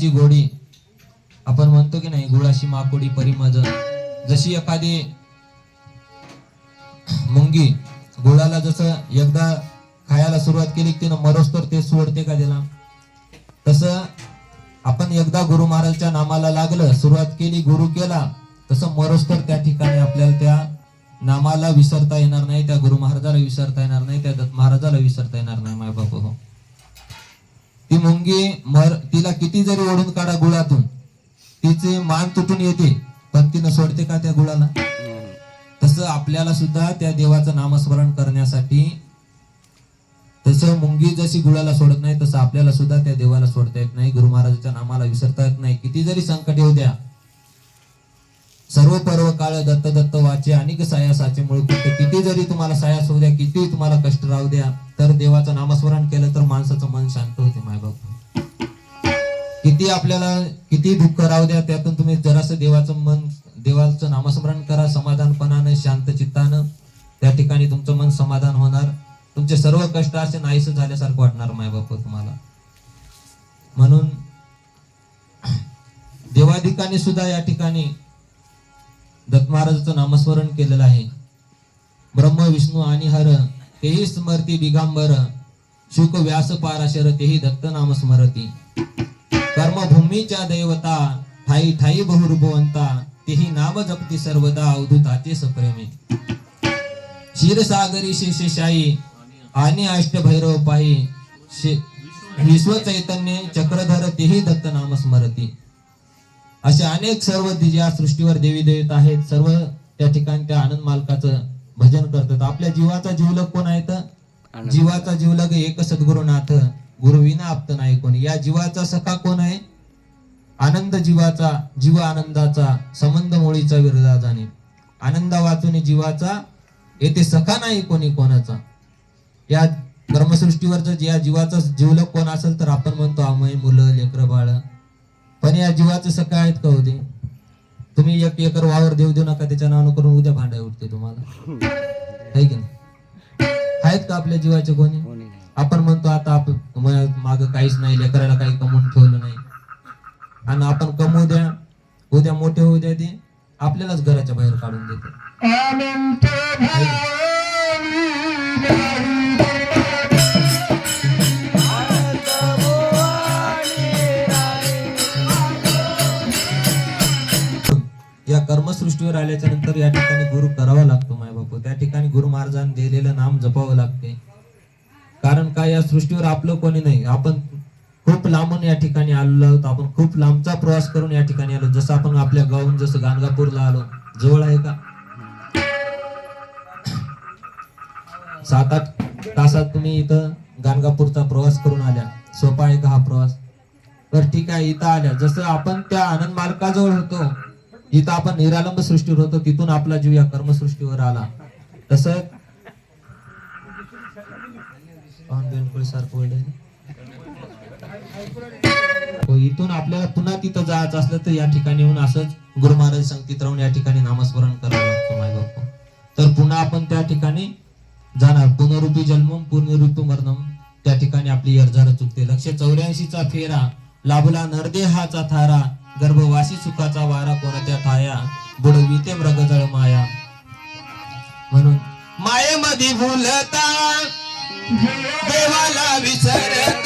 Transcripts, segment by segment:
गुळाची गोडी. आपण म्हणतो की नाही गुळाशी माकोडी परिमज जशी एखादी मुंगी गुळाला जसं एकदा खायला सुरुवात केली की तिनं मरोस्तर ते सोडते का त्याला तसं आपण एकदा गुरु महाराजच्या नामाला लागलं सुरुवात केली गुरु केला तसं मरोस्तर त्या ठिकाणी आपल्याला त्या नामाला विसरता येणार नाही त्या गुरु महाराजाला विसरता येणार नाही त्या दत्त महाराजाला विसरता येणार नाही माय बाप हो. ती मुंगी मर तिला किती जरी ओढून काढा गुळातून तिचे मान तुटून येते पण तिनं सोडते का त्या गुळाला? तसं आपल्याला सुद्धा त्या देवाचं नामस्मरण करण्यासाठी तसं मुंगी जशी गुळाला सोडत नाही तसं आपल्याला सुद्धा त्या देवाला सोडता येत नाही. गुरु महाराजाच्या नामाला विसरता येत नाही. किती जरी संकट येऊ द्या सर्व पर्व काळ दत्त दत्त वाचे अनेक सायासाचे मूळ किती जरी तुम्हाला सायास होऊ द्या किती तुम्हाला कष्ट राहू द्या तर देवाचं नामस्मरण केलं तर माणसाचं मन शांत होते मायबाप किती आपल्याला किती दुःख राहू द्या त्यातून तुम्ही जरासं देवाचं मन देवाचं नामस्मरण करा समाधानपणानं शांत चित्तानं. त्या ठिकाणी तुमचं मन समाधान होणार. तुमचे सर्व कष्ट असे नाहीस झाल्यासारखं वाटणार मायबाप तुम्हाला. म्हणून देवाधिकाने सुद्धा या ठिकाणी दत्त महाराजाचं नामस्मरण केलेलं आहे. ब्रह्म विष्णू आणि हर तेही स्मरती दिगांबर. शुक व्यास पाराशर तेही दत्त नाम स्मरती. कर्मभूमीच्या दैवता ठाई ठाई बहुरुभवंता तेही नाम जपती सर्वदा अवधूताचे सप्रेमे. क्षीरसागरी शेषशाही आणि अष्टभैरव पायी शे- विश्व चैतन्य चक्रधर तेही दत्त नाम स्मरती. असे अनेक सर्व दि- सृष्टीवर देवी देवता आहेत. सर्व त्या ठिकाणी त्या आनंद मालकाचं भजन करतात. आपल्या जीवाचा जीवलग कोण आहे तर? जीवाचा जीवलग एक सद्गुरुनाथ गुरुविना आप्त नाही कोणी. या जीवाचा सखा कोण आहे? आनंद जीवाचा जीव आनंदाचा संबंध मुळीचा विरोधा जाणे आनंदा वाचून जीवाचा येथे सखा नाही कोणी कोणाचा. या कर्मसृष्टीवर जर या जीवाचा जीवलग कोण असेल तर आपण म्हणतो अमय मुलं लेकर बाळ. पण या जीवाचं सखा आहेत का होते तुम्ही एक एकर वावर देऊ देऊ नका त्याच्या नावानं करून उद्या भांडाय उठते तुम्हाला. आहे की नाही? आहेत का आपल्या जीवाचे कोणी? कोणी नाही. आपण म्हणतो आता आपण माग काहीच नाही लेकराला काही कमवून ठेवलं नाही. आणि आपण कमवू द्या उद्या मोठे होऊ द्या ते आपल्यालाच घराच्या बाहेर काढून देते. या कर्मसृष्टीवर आल्याच्यानंतर या ठिकाणी गुरु करावा लागतो माय बापू. त्या ठिकाणी गुरु महाराजांनी दिलेलं नाम जपावं लागते. कारण काय या सृष्टीवर आपलं कोणी नाही. आपण खूप लांबून या ठिकाणी आलेलो आहोत. आपण खूप लांबचा प्रवास करून या ठिकाणी आलो जसं आपण आपल्या गावून जसं गाणगापूरला आलो. जवळ आहे का? सात आठ तासात तुम्ही इथं गाणगापूरचा प्रवास करून आल्या. सोपा आहे का हा प्रवास? तर ठीक आहे. इथं आल्या. जसं आपण त्या आनंद मालकाजवळ होतो इथं आपण निरालंब सृष्टीवर होतो तिथून आपला जीव या कर्मसृष्टीवर आला. तस हो, इथून आपल्याला पुन्हा तिथं जायचं असलं तर या ठिकाणी येऊन असंच गुरु महाराज संगतीत राहून या ठिकाणी नामस्मरण करावं लागतं माय बाप. तर पुन्हा आपण त्या ठिकाणी जाणार. पुनरुपी जन्म पुनरुपी मरणम त्या ठिकाणी आपली अर्जार चुकते. लक्ष चौऱ्याऐंशीचा फेरा लाभला नरदेहाचा थारा गर्भवासी सुखाचा वारा कोणत्या ठाया बुडविते मृगजळ माया. म्हणून मायेमध्ये भुलता देवाला विसरता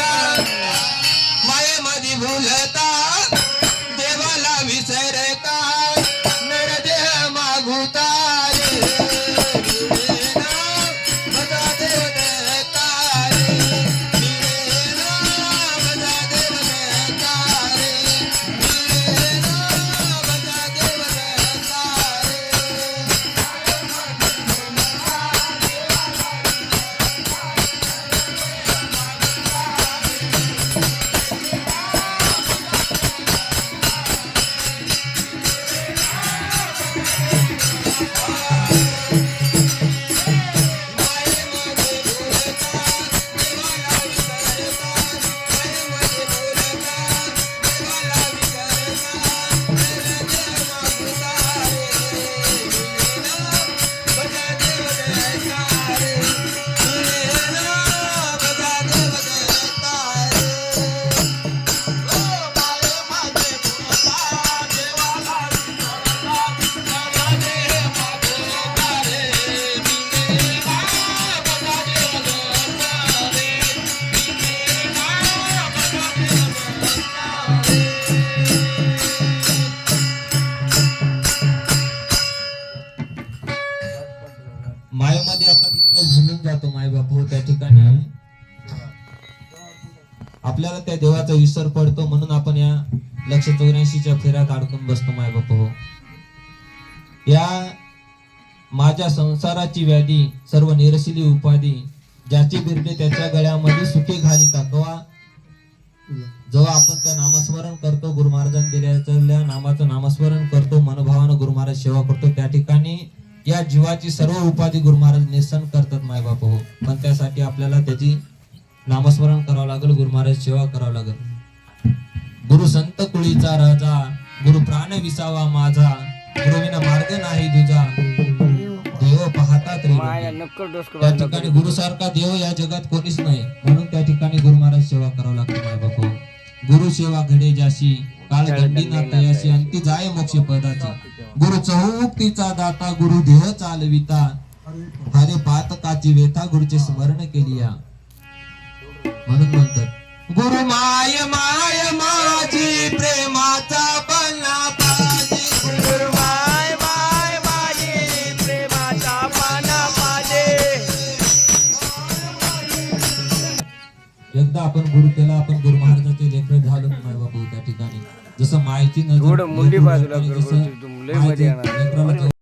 भुलून जातो मायबाप हो त्या ठिकाणी. आपल्याला त्या देवाचा विसर पडतो म्हणून आपण या लक्ष चौऱ्याऐंशीच्या फेऱ्यात अडकून बसतो मायबाप हो. या माझ्या संसाराची व्याधी सर्व निरशिली उपाधी ज्याची बिरडे त्याच्या गळ्यामध्ये सुखी घालिता कवा जेव्हा आपण त्या नामस्मरण करतो गुरु महाराजांनी दिलेल्या नामाचं नामस्मरण करतो मनभावानं गुरु महाराज सेवा करतो त्या ठिकाणी या जीवाची सर्व उपाधी गुरु महाराज निसन करतात मायबाप हो. पण त्यासाठी आपल्याला त्याची नामस्मरण करावं लागेल गुरु महाराज सेवा करावं लागेल. गुरु संत कुळीचा राजा गुरु प्राण विसावा माझा गुरुविना मार्ग नाही तुझा. देव पाहता माया त्रिलोकी. नक्कल डोसकं त्या ठिकाणी गुरु सारखा देव या जगात कोणीच नाही. म्हणून त्या ठिकाणी गुरु महाराज सेवा करावं लागते माय बापू गुरु सेवा घडे जाशी काळ गंडी ना तयाशी अंती जाय मोक्ष पदाची गुरु चहुमुक्तीचा दाता गुरु देह चालविता. हरे पातकाची वेथा गुरुचे स्मरण केली या म्हणून म्हणतात गुरु माय माय माझी प्रेमाचा बना माय माय एकदा आपण गुरु केला आपण गुरु महाराजाचे लेकर झालो नाही बाबू त्या ठिकाणी. जसं माहिती नजर मुंडी बाजूला असताना कर